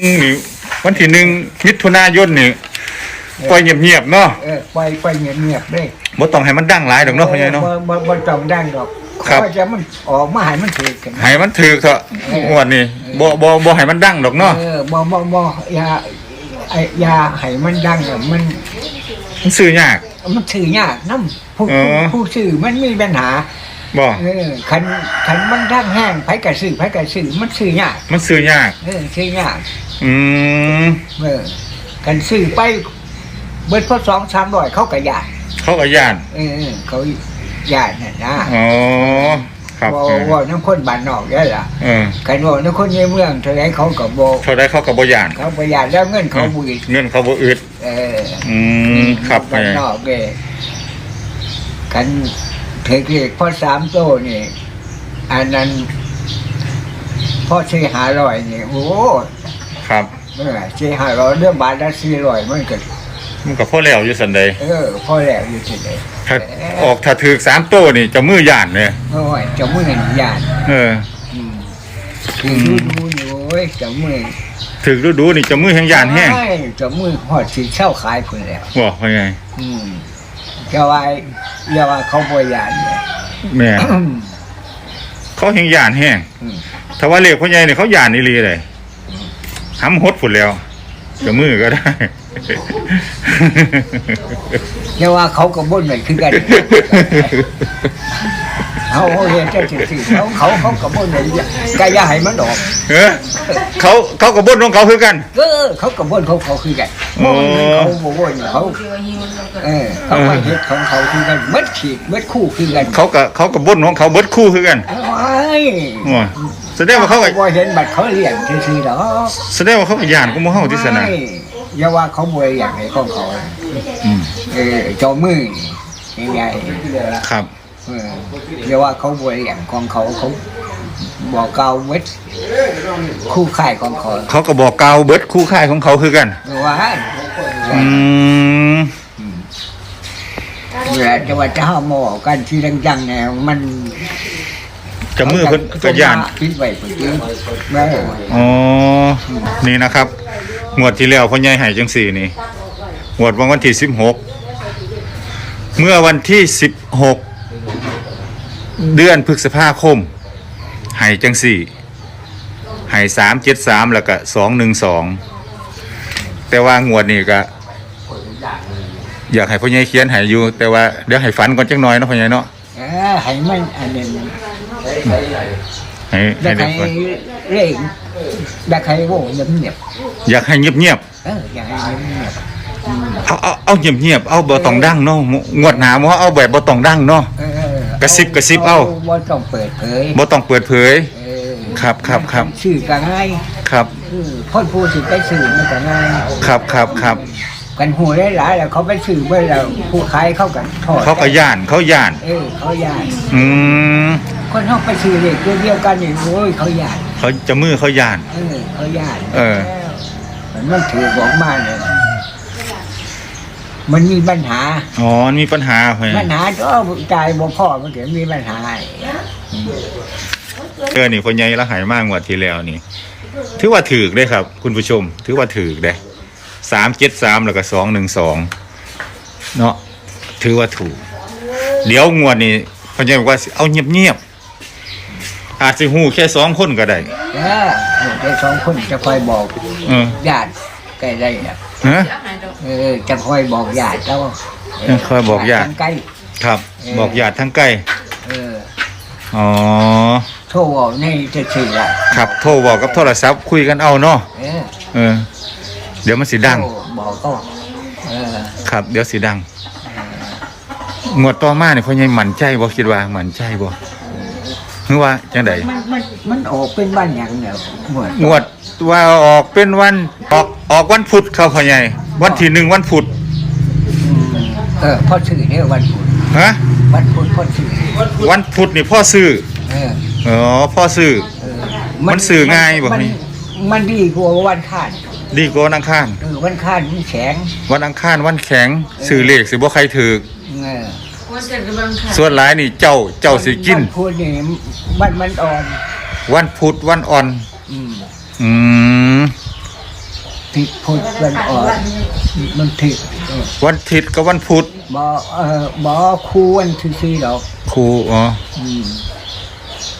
นี่วันที่หนึ่งมิถุนายนนี่ปล่อยเงียบๆเนาะเออไปไปเงียบๆเลยบ่ต้องให้มันดังหลายดอกเนาะพ่อใหญ่เนาะบ่บ่บ่ต้องดังดอกครับขอจะมันออกมาให้มันถูกกันให้มันถือเถอะเอองวดนี้บ่บ่บ่ให้มันดังดอกเนาะเออบ่บ่บ่อย่าไอ้อย่าให้มันดังอะมันมันซื้อยาก มันถือยากนํผู้อ๋อผู้ซื้อมันมีปัญหา บ่เออคันคันมันดังแห้งไผก็ซื้อไผก็ซื้อมันซื้อยากมันซื้อยาก เออซื้อยากอืมเออคันซื้อไปเบิดพอ2 300เขาก็ยากเขาก็ย่านเออเขายากน่ะนะอ๋อครับบ่เออว่าน้ำคนบ้านนอกได้ล่ะเออกันว่าน้ำคนในเมืองเท่าไรเขาก็บ่เท่าได้เขาก็บ่ย่านเขาประหยัดแล้วเงินเขาบุยเงินเขาบ่อึดเอออืมครับบ้านแม่นอกเด้กัน เทคเอกพ่อสามโตนี่ อันนั้นพ่อเชหาร้อยนี่ โอ้ครับเออเชหาร้อยเรื่องบาทละสี่ร้อยมันก็มันก็พอแล้วอยู่สันใดเออพ่อแล้วอยู่ที่ไหนถ้าออกถ้าถือสามโตนี่เจะมือย่านเนี่ยโอ้ยเจะมือนี่ยาน เอออืมคือดูดูอยู่โอ้ยเจะมือถือดูดูๆนี่เจะมือแห่งย่านแห้งโอ้ยเจะมือหอดสีเช่าขายพุ่นแล้วบ่พ่อใหญ่อืม เจ้าว่าเจ้าว่าเขาบริยานเนี่ยแม่ เขาแห่งย่านแห้งอืมถ้าว่าเรียกพ่อใหญ่นี่เขาย่านอีหลีเลยห้ำหดฝุ่นแล้วเจะมือก็ได้เจ้าว่าเขากับบ่นเหมือนคือกัน เขาเขาเห็นเจ้าสิสิเขาเขาเขากับบ่นเหมือนกายาให้มันออกเออเขาเขากับบนของเขาคือกันเออเขากับบ่นเขาเขาคือกันอ๋อเขาบ่บ่นเขาเออเขาไปเฮ็ดของเขาคือกันเบิดขีดเบิดคู่คือกัน เขากับเขากับบนของเขาเบิดคู่คือกันโอ้ยโอ้ยแสดงว่าเขากับบ่เห็นบัตรเขาเลี้ยงซื่อๆดอกแสดงว่าเขากับย่านกูโมเฮาที่สนะโอ้ยอย่าว่าเขาบ่อยากให้ของเขานะอืมเออเจ้ามือนี่ใหญ่ครับ เออเรียกว่าเขาบริอย่างของเขาเขาบอกเกล่าวเวทคู่ข่ายของเขาเขาก็บอกกล่าวเบิดคู่ค่ายของเขาคือกันเรียกว่าอืมเวลาจะว่าจะห้าหมอกันที่ดังๆเนี่ยมันเจะมือเพิ่นก็ย่านคิดไว้เพิ่นแม่อ๋อ นี่นะครับ งวดที่แล้วพ่อใหญ่ให้จังสี่นี่ งวดวันที่สิบหก เมื่อวันที่สิบหก เดือนพฤษภาคมให้จังสี่ให้สามเจ็ดสามแล้วก็สองหนึ่งสองแต่ว่างวดนี้ก็ อยากให้พ่อใหญ่เขียนให้อยู่ แต่ว่าเดี๋ยวให้ฝันก่อนจังหน่อยเนาะพ่อใหญ่เนาะเออให้มันอันนี้ให้อยาให้กเดี๋ยวให้ก่อนเร่งอยากให้โว้เงียบเงียบอยากให้เงียบๆๆเอออยากให้เงียบเงียบๆอืมเอาเอาเอาเงียบเงียบๆเอาบ่ต้องดังเนาะงวดหนาบ่เอาแบบบ่ต้องดังเนาะเออ กระซิบกระซิบเอาบ่ต้องเปิดเผยบ่ต้องเปิดเผย เออครับครับครับ ชื่อก็ง่ายครับคือพ่นผู้สิไปสื่อมันก็ง่ายครับครับครับกันหูได้หลายๆแล้วเขาไปสื่อเมื่อเราผู้ขายเขากันทอดเขาก็ย่านเขาย่าน เออเขาย่านอืมคนเขาไปสื่อเด็กตัวเดียวกันนี่โอ้ยเขาย่านเขาจะมือเขาย่าน เออเขาย่านเออ มันมันถือบอกมาเนี่ย มันมีปัญหา อ๋อมีปัญหาเฮ้ยปัญหาก็จ่ายบ่พ่อมันเกิดมีปัญหาเออนี่พ่อใหญ่ละหายมากงวดที่แล้วนี่ ถือว่าถูกเด้ครับ คุณผู้ชม ถือว่าถูกเด้373แล้วก็212เนาะถือว่าถูก เดี๋ยวงวดนี้พ่อใหญ่บอกว่าสิเอาเงียบๆอาจสิฮู้แค่สองคนก็ได้เออเด็กสองคนจะคอยบอกเออญาติใกล้ได้น่ะฮะ เออจะคอยบอกญาติแล้วเออคอยบอกญาติใกล้ครับเออบอกญาติทั้งใกล้เอออ๋อโทรบอกในจะสื่อละครับโทรบอกกับโทรศัพท์คุยกันเอาเนาะเออเออเดี๋ยวมันสิดังโทรบอกก็เออครับ เดี๋ยวสิดังงวดต่อมาเนี่ยพ่อใหญ่หมั่นใจบ่คิดว่าหมั่นใจบ่คือว่าจังไดมันมันมันออกเป็นบ้านอย่างเนี่ยหมดงวดว่าออกเป็นวันออก ออกวันพุธครับพ่อใหญ่ วันที่หนึ่งวันพุธเออพ่อสื่อเนี่ยวันพุธฮะวันพุธพ่อสื่อวันพุธนี่พ่อซื้อเอออ๋อพ่อซื้อเออมันสื่อง่ายบ่มันนี่มันดีกว่าวันข้านดีกว่าวันอังคารเออวันข้านมันแข็งวันอังคารวันแข็งซื้อเลขสิบ่ใครถือเออส่วนหลายนี่เจ้าเจ้าสิกิน วันพุธนี่มันมันอ่อน วันพุธวันอ่อน อืมอืม ผิดพุทธวันอ่อนมันผิดเออวันอาทิตย์กับวันพุธบอเออบอคู่วันที่สี่ดอกครูอ๋ออืม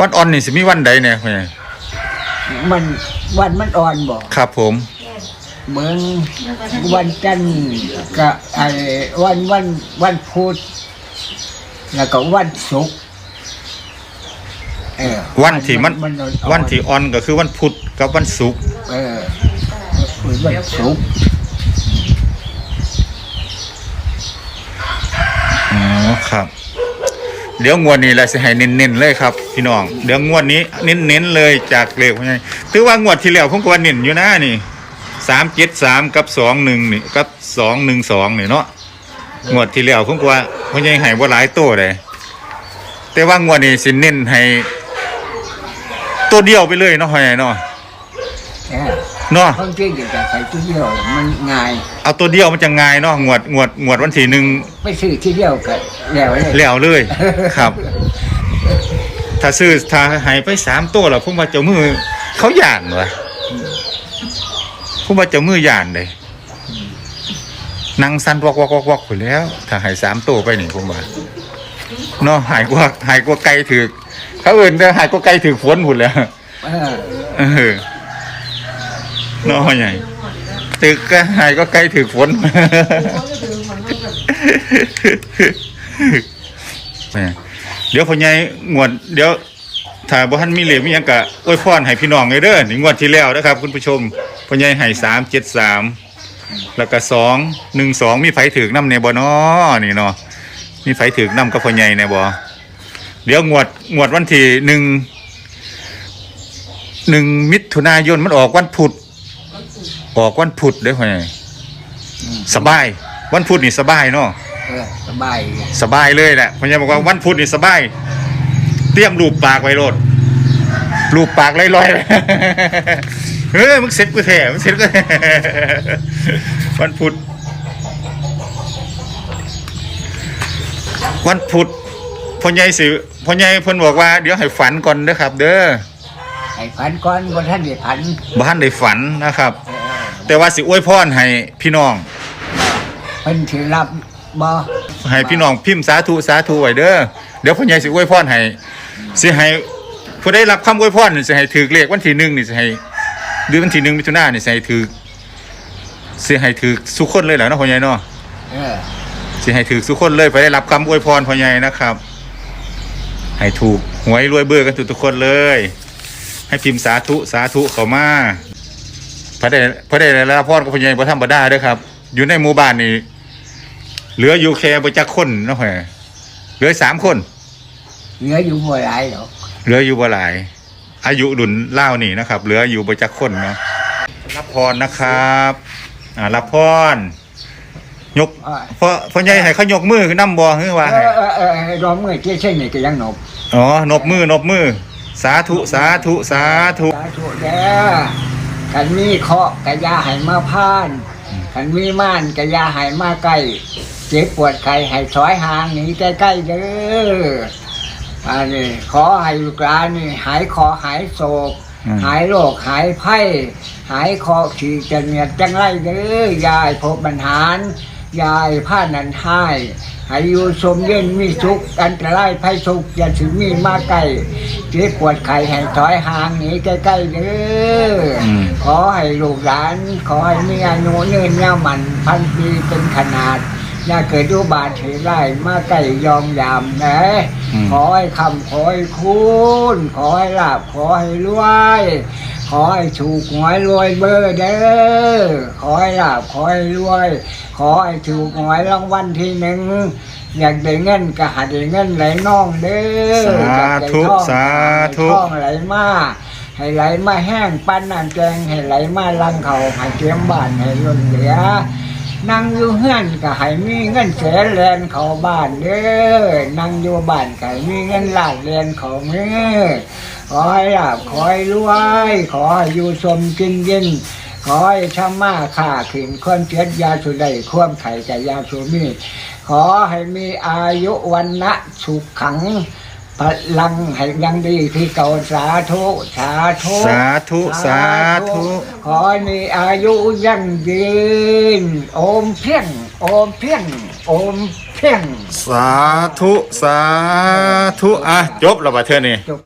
วันอ่อนนี่สิมีวันใดเนี่ยพ่อใหญ่มันวันมันอ่อนบอกครับผมเมืองวันจันทร์กับไอ้วันวันวันพุธแล้วก็วันศุกร์เออวันที่มันอ่อวันที่อ่อนก็คือวันพุธกับวันศุกร์ เออวันศุกร์อ๋อครับ เดี๋ยวงวดนี้แหละให้เน้นๆเลยครับ พี่น้อง เดี๋ยวงวดนี้เน้นๆเลยจากเลขพ่อใหญ่ถือว่างวดที่แล้วผมก็ว่าเน้นอยู่นะนี่สามเจ็ดสามกับสองหนึ่งนี่กับสองหนึ่งสองนี่เนาะงวดที่แล้วผมก็ว่าพ่อใหญ่ให้บ่หลายตัวเลยแต่ว่างวดนี้สิเน้นให้ตัวเดียวไปเลยเนาะพ่อใหญ่เนาะ เนาะบางทีก็จะใส่ตัวเดียวมันง่าย เอาตัวเดียวมันจะง่ายเนาะงวดงวดงวดวันที่หนึ่งไปซื้อที่เดียวก็แล้วเลยแล้วเลยครับ ถ้าซื้อถ้าใหายไปสามตัวแล้วผมว่าเจ้ามือ เขาหยานวะผมว่าเจ้ามือหยานเลยนั่งสั้นวอกวอกวอกวอกไปแล้ว ถ้าใหายสามตัวไปนี่ผมว่าเนาะหายกว่าหายกว่าไกลถือเขาเอื่นแต่หายกว่าไกลถือฝนหุ่นแล้วเออ เออเนาะใหญ่ ตึกก็หายก็ไกล้ถือฝนม่เดี๋ยวพ่อใหญ่งวด เดี๋ยวถ้าบ่ทันมีเหลือมีหยังกะอวยพรให้พี่น้องเลยเด้อนี่งวดที่แล้วนะครับ คุณผู้ชมพ่อใหญ่ให้สามเจ็ดสามแล้วก็สองหนึ่งสองมีไฟถือกน้ำในบ่น้อนี่เนาะมีไฟถือกน้ำกับพ่อใหญ่ในบ่เดี๋ยวงวดงวดวันที่หนึ่งหนึ่งมิถุนายนมันออกวันพุธ ออกวันพุธเด้อพ่อใหญ่สบาย วันพุธนี่สบายเนาะเออสบายสบายเลยแหละผมจะบอกว่าวันพุธนี่สบาย เตรียมรูปปากไว้โลดรูปปากลอยๆเลยเฮ้ยมึงเสร็จกูแท้มึงเสร็จกูแท้วันพุธวันพุธพ่อใหญ่สิพ่อใหญ่เพิ่นบอกว่าเดี๋ยวให้ฝันก่อนเด้อครับ เด้อไอ้พันก้อนบนท่านเดียพันบ้านได้ฝันนะครับ เออ แต่ว่าสิอวยพรให้พี่น้อง เพิ่นถือรับบ่ให้พี่น้องพิมพ์สาธุสาธุไว้เด้อเดี๋ยวพ่อใหญ่สิอวยพรให้สิให้ผู้ได้รับคำอวยพรนี่สิให้ถือเลขวันที่หนึ่งนี่สิให้เดือนวันที่หนึ่งมิถุนายนนี่สิให้ถือสิให้ถือสุกคนเลยแหละเนาะพ่อใหญ่เนาะเออสิให้ถือสุกคนเลยไปได้รับคำอวยพรพ่อใหญ่นะครับให้ถูกหวยรวยเบอร์กันทุกๆคนเลย ให้พิมพ์สาธุสาธุเข้ามา พระได้พระได้รับพรกับพ่อใหญ่พระธรรมดาเด้อครับ อยู่ในหมู่บ้านนี่เหลืออยู่แค่ประจักคนเนาะพ่อใหญ่เหลือสามคน เหลืออยู่บ่หลายหรอกเหลืออยู่บ่หลาย อายุดุนเล่าวนี่นะครับ เหลืออยู่บ่จักคนเนาะรับพรนะครับอ่ารับพรยกอ่าเพราะพ่อใหญ่ให้เขายกมือขึ้นน้ำบ่คือว่าเออเออเออเออรอมือเจ๊เช่นนี่ก็ยังหนบอ๋อนบมือนบมือ สาธุสาธุสาธุสาธุเด้อ คันมีเคราะห์กะยาให้มาพานคันมีม่านกะยาให้มาใกล้เจ็บปวดไข้ให้ถอยห่างหนีใกล้ๆเด้ออันนี้ขอให้ลูกหลานนี่หายคอหายโศกอืมหายโรคหายไข้หายคอขี่จะเนียดจังไรเด้อยายพบปัญหารยายผ้านันหาย ให้อยู่สมเย็นมีสุขอันตรายภัยสุขอย่าถึงมีมาใกล้เจ็บปวดไข้ให้ถอยห่างหนีใกล้ๆเด้ออม ขอให้ลูกหลาน ขอให้มีอายุยืนยาวมันพันปีเป็นขนาด อย่าเกิดอุบาทเหตุร้ายมาใกล้ยอมยามนะอืม ขอให้คำขอให้คุณขอให้ลาบขอให้รวย ขอให้ถูกหวยรวยเบอร์เด้อ ขอให้ลาบขอให้รวย ขอให้ถูกหวยรางวัลที่หนึ่งอยากได้เงินก็หาได้เงินไหลน่องเด้อสาธุอยกได้ทองสาธุให้ทองไหลมาให้ไหลมาแห้งปั้นน้ำแกงให้ไหลมาลังเขาให้เตรียมบ้านให้ล้นเหลือนั่งอยู่เฮือนก็ให้มีเงินแสนแลนเข้าบ้านเด้อนั่งอยู่บ้านก็ให้มีเงินล้านแลนเข้ามือ ขอให้ลาบขอให้รวย ขอให้อยู่สมกินเย็นขอให้ทำมาค้าขึ้นความเจ็ดยาสุดใดความไข่กับยาสุมี ขอให้มีอายุวันนะสุขขังปพลังให้ยังดีที่เก่าสาธุ สาธุ สาธุ สาธุ ขอให้มีอายุยั่งยืน โอมเพียง โอมเพียง โอมเพียง สาธุ สาธุ อะ จบแล้วบัดเทื่อนี้จบ